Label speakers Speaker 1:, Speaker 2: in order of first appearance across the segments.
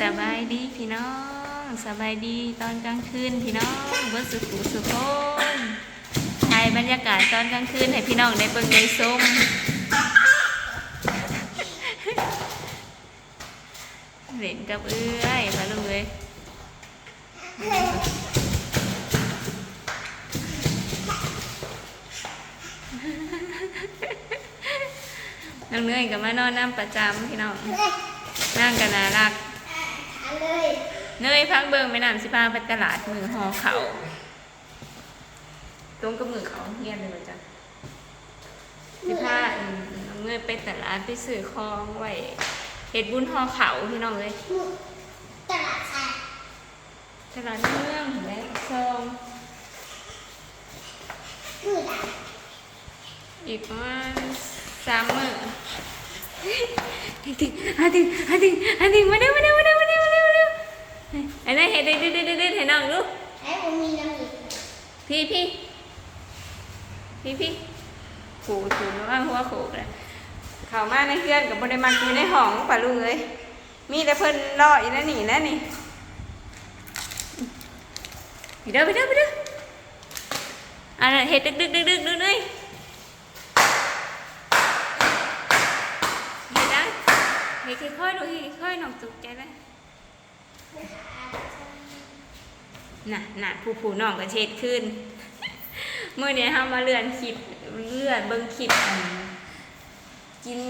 Speaker 1: สบายดีพี่น้องสบายดีตอนกลางคืนพี่น้องเบิดสุขุสุขคนถ่ายบรรยากาศตอนกลางคืนให้พี่น้องได้เบิ่งได้ชมเล่นกับเอื้อยมาลุงเลยน้องเนยกับมานอนน้ำประจำพี่น้อง นั่งกันน่ารักเนยพังเบิงไปนำสิพาไปตลาดมือหอเขาตรงกับมือเขาเฮียนเลยจ้ะสิพาอืมน้องเนยไปตลาดไปซื้อของไว้เห็ดบุญหอเขาพี่น้องเลย
Speaker 2: ตลาดชาย
Speaker 1: ตลาดเมืองและซอง
Speaker 2: คือด่า
Speaker 1: อีกประมาณสามมื้อ ติงอาติงอาติงอาติงมาเร็วมาเร็วมาเร็วมาเร็วมาเร็วมาเร็วไอ้นั่นเห็ดเด็ดเด็ดเด็ดเด็ดให้น้องดู
Speaker 2: ไอ้ผมมีน้ำอีก
Speaker 1: พี่พี่พี่พี่ขู่ขู่ว่าหัวขู่เลยเขามาในเพื่อนกับบริมาอยู่ในห้องป่ะลุงเลยมีแต่เพิ่นรออยู่นั่นนี่นั่นนี่ไปเด้อไปเด้อไปเด้ออันนั้นเฮ็ดดึกดึกดึกดึกดึกเลยเฮ็ดได้ เฮ็ดค่อยๆดูเฮ็ดค่อยๆน้องตกใจไหมน่ะน่ะผู้ผู้น้องก็เช็ดขึ้นเมื่อเนี้เฮามาเลื่อนคลิปเลื่อนเบิ่งคลิปอันกิน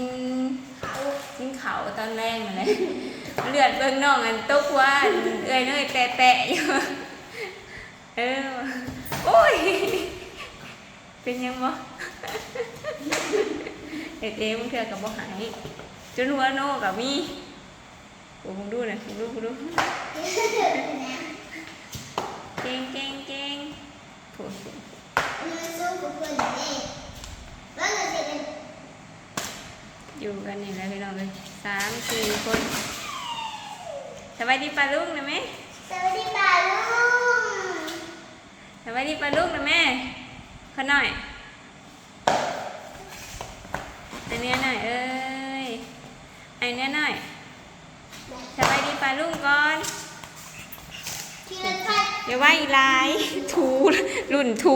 Speaker 1: กินเขาตอนแรกนั่นแหละเลื่อนเบิ่งน้องอันตกว่าอันเอ้ยเนยแตะๆอยู่เออโอ้ยเป็นยังบ่เด็กเองมันเถื่อกับบ่หาย จนหัวโนกับมีโอ้ผมดูนะผมดูผมดูเก่งเก่งเก่งโถ่
Speaker 2: มันสู้กับเพื่อนนี่แล้วเราเป็น
Speaker 1: อยู่กันนี่แหละพี่น้องเลยสามสี่คนสวัสดีป้าลุงนะแม่
Speaker 2: สวัสดีป่าลุง
Speaker 1: สวัสดีป้าลุงนะแม่ขอหน่อยอันเนี้ยหน่อยเออนเนี้ยหน่อย สวัสดีป้าลุงก่อน
Speaker 2: ที่เราพัด
Speaker 1: อย่าว่าอีลายทูรุ่นทู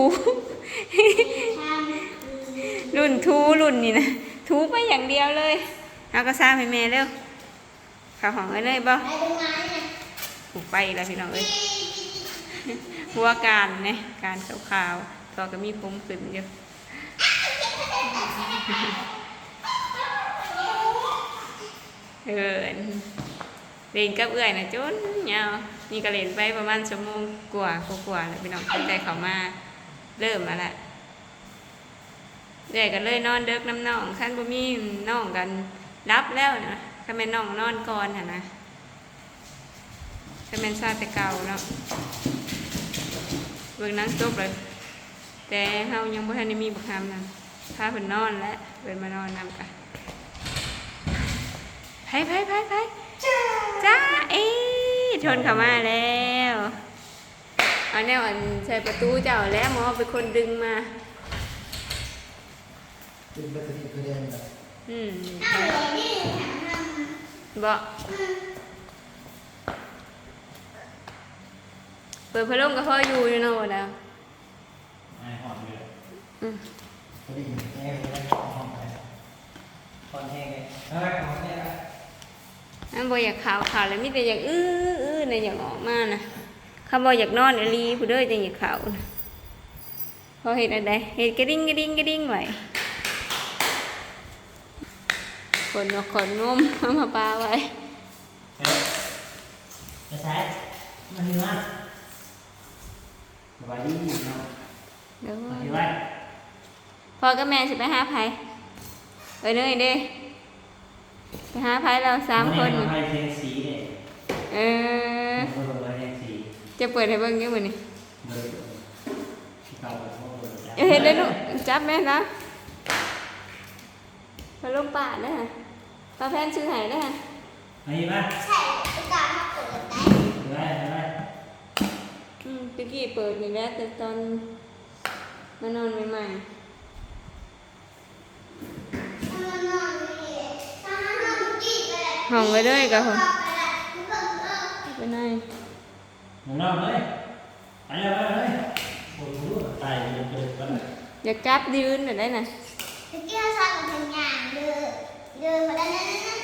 Speaker 2: ทำ
Speaker 1: รุ่นทูรุ่นนี่นะทูไปอย่างเดียวเลยเอาก็ซ้ำให้แม่เร็วข้าวหอมเอ้ยเลยบ่
Speaker 2: ไปตรงนั้นนะ
Speaker 1: ถูกไปอีกแล้วพี่น้องเอ้ยหัวการเนี่ยการขาวๆตัวก็มีผมขึ้นอยู่เออ เล่นกับเอื้อยนะจนยาวนี่ก็เล่นไปประมาณชั่วโมงกว่ากว่าๆแล้วพี่น้องตั้งแต่เขามาเริ่มมาละเอื้อยก็เลยนอนเด็กน้ำน้องขั้นบ่มีน้องกันรับแล้วนะถ้าแม่นน้องนอนก่อนนะนะถ้าแม่นซาแต่เก่าเนาะเบิ่งนั่งจบเลยแต่เฮายังบ่ทันได้มีบักคำนั่นพาเพิ่นนอนแล้วเพิ่นมานอนนำกะไผไผไผไผ จ้าเอ้ชนเข้ามาแล้วเอาแนวอันใส่ประตูเจ้าแล้วหมอเป็นคนดึงมา
Speaker 3: เป็นปกติคือเดินแบบ
Speaker 1: อืม
Speaker 2: เอาเลยนี่ถามเรา
Speaker 1: บ่เปิดพัดลมก็พออยู่อยู่เนาะบ่แล้ว
Speaker 3: ไอ้หอมเลย
Speaker 1: อืม
Speaker 3: พอดีแห้งเลยหอมไปตอนแห้งเลยเฮ้ยหอมเนี่ย นะ
Speaker 1: อันบ่อยากขาวขาวแล้วมีแต่อยากอื้ออื้อในะอยากออกมานะคำบ่อยากนอนอลีผู้เด้อจังอยากขาวพอเห็นอะไรเห็นกระดิ่งกระดิ่งกระดิ่งไหวขนนกขนนมเอามาปาไว้
Speaker 3: เฮ้ยจะใช้มันดีมากสบายดีเนาะ
Speaker 1: เดี๋ยว
Speaker 3: มาดีไว้
Speaker 1: พ่อกับแม่สิไปหาไผเอ้ยเนยเด้ ไปหาไผเราสามคน
Speaker 3: ให้เพลงสีเนี่ย
Speaker 1: เออ
Speaker 3: เบอร์เพลงสี
Speaker 1: จะเปิดให้เบิ่งอยังมื้อนี้
Speaker 3: เบอร์ที่เก่าเบอร์เบอร์
Speaker 1: เอ้ยเห็นเลยลูกจับแม่นะพอลงป่าเด้อป้าแพนซื้อให้เด้อ
Speaker 3: มาดีป่ะ
Speaker 2: ใช่ไปตามมาเปิดได้
Speaker 3: ดีไว้ดีไว้
Speaker 1: อืมตะกี้เปิดนี่แหละแต่ตอนมานอนใหม่
Speaker 2: ถ้ามานอนนี่ถ้ามานอนกี่ก็ได้
Speaker 1: ๆ ห้องไว้เลยก็
Speaker 2: ก็
Speaker 1: ห้อง
Speaker 2: ไปละ
Speaker 1: ไหน
Speaker 3: หนูนอนเลยไปเลยไปเลยโอ้โหตายเลยเกิดไปเลย
Speaker 1: อยากจับยืนหน่อยได้นะ
Speaker 2: ตะกี้เราสอนกับทางงานเดินเดินมาด้านนั้นนะ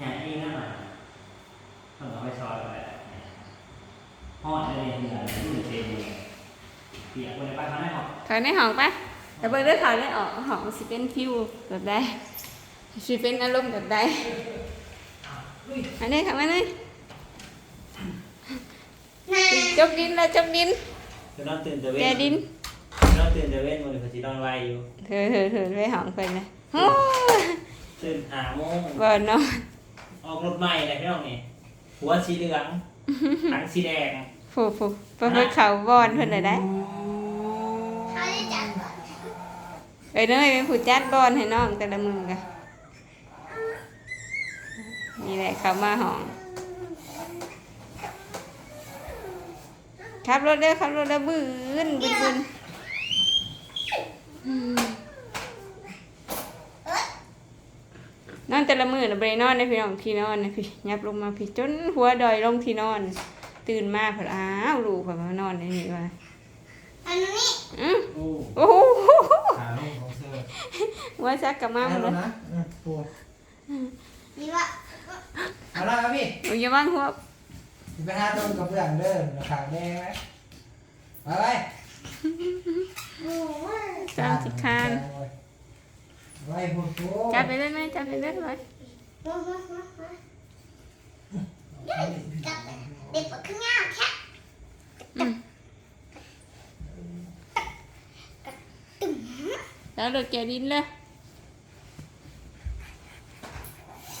Speaker 3: งานนี้นะหน่อยต้องเอาไปซอยไปห่อดเลยเหนื่อยดูเต็มเลย เปียกคนในบ้านเขาได้หรอ
Speaker 1: ถอยในห้องปะแต่เบิ่งได้ถอยได้ออกห้องสิเป็นฟิวแบบใดสิเป็นอารมณ์แบบใดอันนี้ค่ะมาเลย
Speaker 2: นาย
Speaker 1: จกดินแล้วจกดิน
Speaker 3: คือนอนตื่นแต่เว้
Speaker 1: แก
Speaker 3: น
Speaker 1: ดิน
Speaker 3: นอนตื่นแต่เว้นมันเขาจะนอนไวอยู่
Speaker 1: เธอเธอเธอไปห้องเพิ่นนะโอ้ย
Speaker 3: ตื่นหาโมง
Speaker 1: บ่นอน
Speaker 3: ออกรถใหม่เลยพี่น้องนี่หัวสีเหลืองหางสีแดง
Speaker 1: ฟูฟูไปเพิ่นเขาบอนเพิ่นเลยได้
Speaker 2: เขาจะจับก่อน
Speaker 1: เอ้ยเนยเป็นผู้จัดบอลให้น้องแต่ละมือกะนี่แหละเขามาห้องขับรถเด้อขับรถเด้อบืนบืนบืนอืมนอนแต่ละมือน่ะบ่ไปนอนในพี่น้องที่นอนนะพี่ยับลงมาพี่จนหัวดอยลงที่นอน ตื่นมาเพิ่นอ้าวลูกเพิ่นมานอนในนี่ว่า
Speaker 2: อันนี้
Speaker 1: อือ
Speaker 3: โอ้
Speaker 1: โอ้โห
Speaker 3: ขาลงของเธอ
Speaker 1: หัว่าซักกะมาหมดเลย
Speaker 3: นะปวด
Speaker 2: นี่ว่า
Speaker 4: เอาละครับพี่
Speaker 1: โอ้ยอย่าว่างหัว
Speaker 4: สิไปหาต้นกับเพื่อนเดินขางแดงไหมมาไป
Speaker 2: หมูว่า
Speaker 1: สามสิบคาน
Speaker 4: ไว้พูดพูด
Speaker 1: จับไปเลยไหมจับไปเลยไหม
Speaker 2: หมูว่าว่าว่ากับเด็กปวดข้างหน้าแค่
Speaker 1: อืมแล้วเดือดแกดินเลย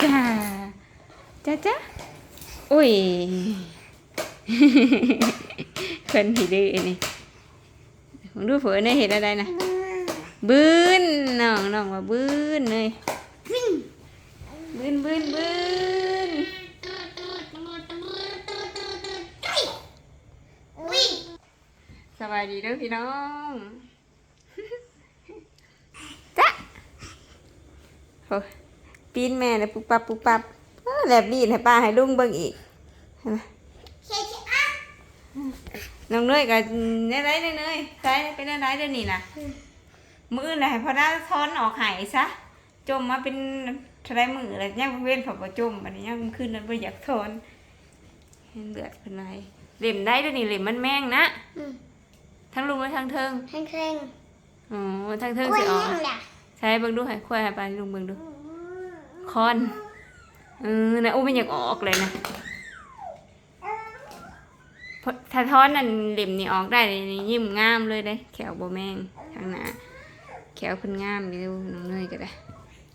Speaker 1: จ้า จ้าจ้าอุ้ยคนที่ดื้อนี่ผมดูเผื่อเนี่ยเห็นอะไรนะบืนน้องน้องว่าบืนเลยบืนบืนบืนสบายดีเด้อพี่น้องจ้ะโอ้ปีนแม่เลยปุ๊บปั๊บปุ๊บปั๊บ แลบดีดให้ป้าให้ลุงเบิ่งอีกเห็นไหม
Speaker 2: เช็ดเช็ดอะ
Speaker 1: น้องเนยก็เนี่ยไรเนี่ยเนยใช้เป็นอะไรเดี๋ยวนี้นะมืออื่นเลยให้พอได้ทอนออกหายซะจมมาเป็นทะเลมืออะไรยังเว้นผับจมอันนี้ยังขึ้นนั้นไม่อยากทอนเห็นเลือดเป็นไรเหล่มได้เดี๋ยวนี้เหล่มมันแม่งนะ
Speaker 2: อืม
Speaker 1: ทั้งลุงและทั้งเทิง
Speaker 2: แข็งแข็ง
Speaker 1: อ๋อทั้งเทิง
Speaker 2: กล้วย
Speaker 1: สิออก
Speaker 2: แห้งล่ะ
Speaker 1: ใช้เบิ่งดูให้ควายให้ปลาลุงเบิ่งดูคอน เออนะอู้มันอยากออกเลยนะเพราะถ้าท้อนนั่นเหลี่ยมนี่ออกได้เลยนี่ยิ้มงามเลยได้แขวบ่แมงทางหน้าแขวเพิ่นงามอยู่น้องเนยก็ได้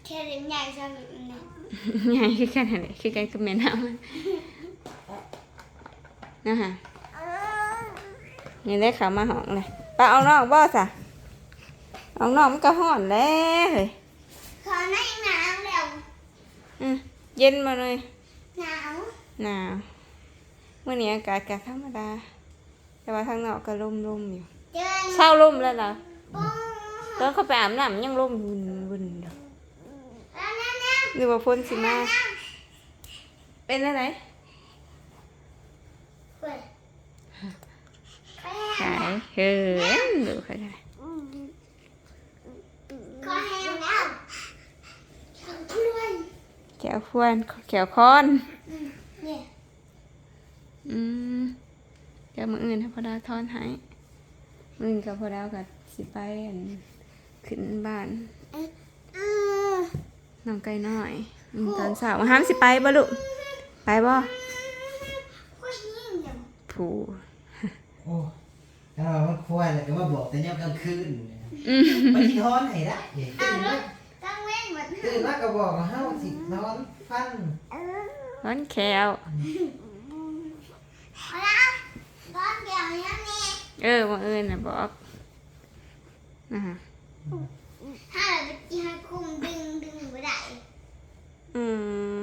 Speaker 2: แค่เล็มใหญ่ชอบแบบนี้
Speaker 1: ใหญ่คือกันนั่นแหละคือกันกับแม่น้ำนะฮะนี่ได้เขามาห้องเลยป้าเอานอกบ่สะเอานอกมันก็ห่อนแล้วเฮ้ย
Speaker 2: ขอหน้าหนาวเร็ว
Speaker 1: อืม เย็นมาเลย
Speaker 2: หนาว
Speaker 1: หนาวเมื่อนี้อากาศก็ธรรมดา แต่ว่าข้างนอกก็ร่มๆอยู่
Speaker 2: เจอ
Speaker 1: เศร้าร่มแล้วล่ะ
Speaker 2: ปุ้ง
Speaker 1: ตอนเขาไปอาบน้ำยังร่มวุ่นวุ่นๆอยู่
Speaker 2: แล้วนั่นนั่น
Speaker 1: หรือว่าพ้นสิมาเป็นอะไร
Speaker 2: เปิดไป
Speaker 1: ขายเหินดูเขาได้
Speaker 2: ขอแห้งแล้วขอบคุณ
Speaker 1: แขวควนแขวคอน
Speaker 2: เนี่ย
Speaker 1: อืมเดี๋ยวมืออื่นให้พอดาทอนให้มืออื่นกับพอดากับสิไปอันขึ้นบ้าน
Speaker 2: อือ
Speaker 1: น้องไก่น้อยอืมตอนเช้าห้ามสิไปบ่ลูกไปบ่
Speaker 2: ก็ยิ่งจัง
Speaker 1: ผู
Speaker 4: โอ้ถ้าเรามันควายเลยก็มาบอกแต่เนี่ยกลางคืน
Speaker 1: อืม
Speaker 4: ไปที่ท้อนให้ได้เดี๋ยว
Speaker 2: เอา
Speaker 4: ตื่น
Speaker 2: ร
Speaker 4: มา
Speaker 2: ถตั้งเว้นหมด
Speaker 4: ตื่นมาก็บอกว่าเฮาสินอนฟัน
Speaker 1: ร้อนแขว
Speaker 2: เอาละร้อนเดียวนี่นี่
Speaker 1: เออมืออื่นน่ะบอกนะฮะ
Speaker 2: ถ้าเราไปกินให้คุ้มดึงดึงไม่ได้
Speaker 1: อืม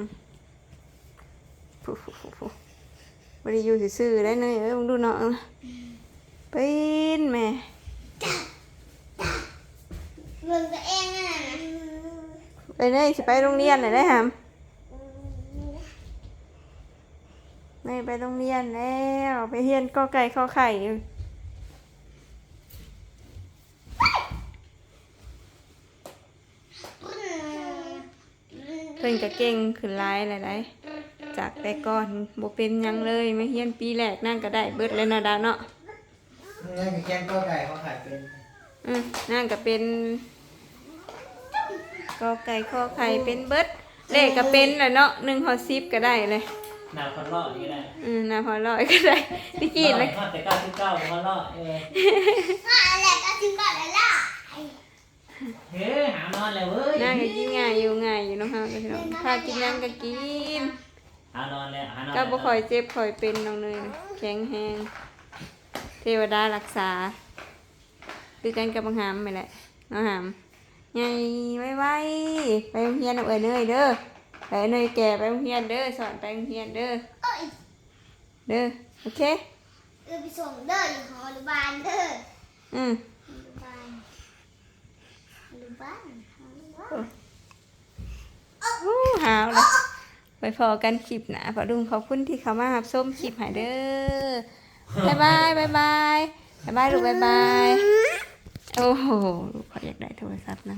Speaker 1: ผูผูผูผูบริยูซื่อๆได้เนยเอ้ยมึงดูน้องนะปีนแม่
Speaker 2: เบิ่งตัวเองนั่นน่ะนะ
Speaker 1: ไปเนยสิไปโรงเรียนเลยได้หามเนยไปโรงเรียนแล้วไปเรียนกอไก่ขอไข่อยู่เพิ่นก็เก่งขึ้นหลายหลายๆจากแต่ก่อนบ่เป็นหยังเลยไม่เรียนปีแรกนั่งก็ได้เบิดเลยเนาะดาวเนาะ
Speaker 4: นี่มีแกงก็ไก่เขาขายเป็น
Speaker 1: อืมนั่นก็เป็น กอไก่ข้อไข่เป็นเบิดเลขก็เป็นแหละเนาะหนึ่งหอสิบก็ได้เลย
Speaker 3: หนาคนรอดนี่ก็ได้
Speaker 1: อืมนาพอร้อยก็ได้พี่กีดเลย
Speaker 3: ทอดแต่เก้าสิบเก้าคนรอดเออ
Speaker 2: มาอะไรก็ถึงก่อนแล้วล่ะ
Speaker 3: เฮ้ยหานอนแล้วเว้ย
Speaker 1: นั่งก็กินง่ายอยู่ง่ายอยู่เนาะฮะพี่น้องพากินนั่งก็กิน
Speaker 3: หานอนแล้วหานอน
Speaker 1: ก็บ่ค่อยเจ็บค่อยเป็นน้องเนยนะแข็งแรงเทวดารักษาคือกันกับบางหามไปแหละน้องหาม ใหญ่ไว้ไว้ไปโรงเรียนเอาเอ้ยเนยเด้อไปเนยแก่ไปโรงเรียนเด้อสอนไปโรงเรียนเด้อ
Speaker 2: เอ้ย
Speaker 1: เด้อโอเค
Speaker 2: เออไปส่งเด้ออยู่หอหรือบานเด้อ
Speaker 1: อืม
Speaker 2: หรือบานหรือบ้านหอหรือบ้าน
Speaker 1: อู้หาวเลยไปพอกันคลิปหนาพอดุงขอบคุณที่เขามาหับส้มคลิปใหายเด้อบายบายบายบายบายบายลูกบายบาย โอ้โหลูกขออยากได้โทรศัพท์นะ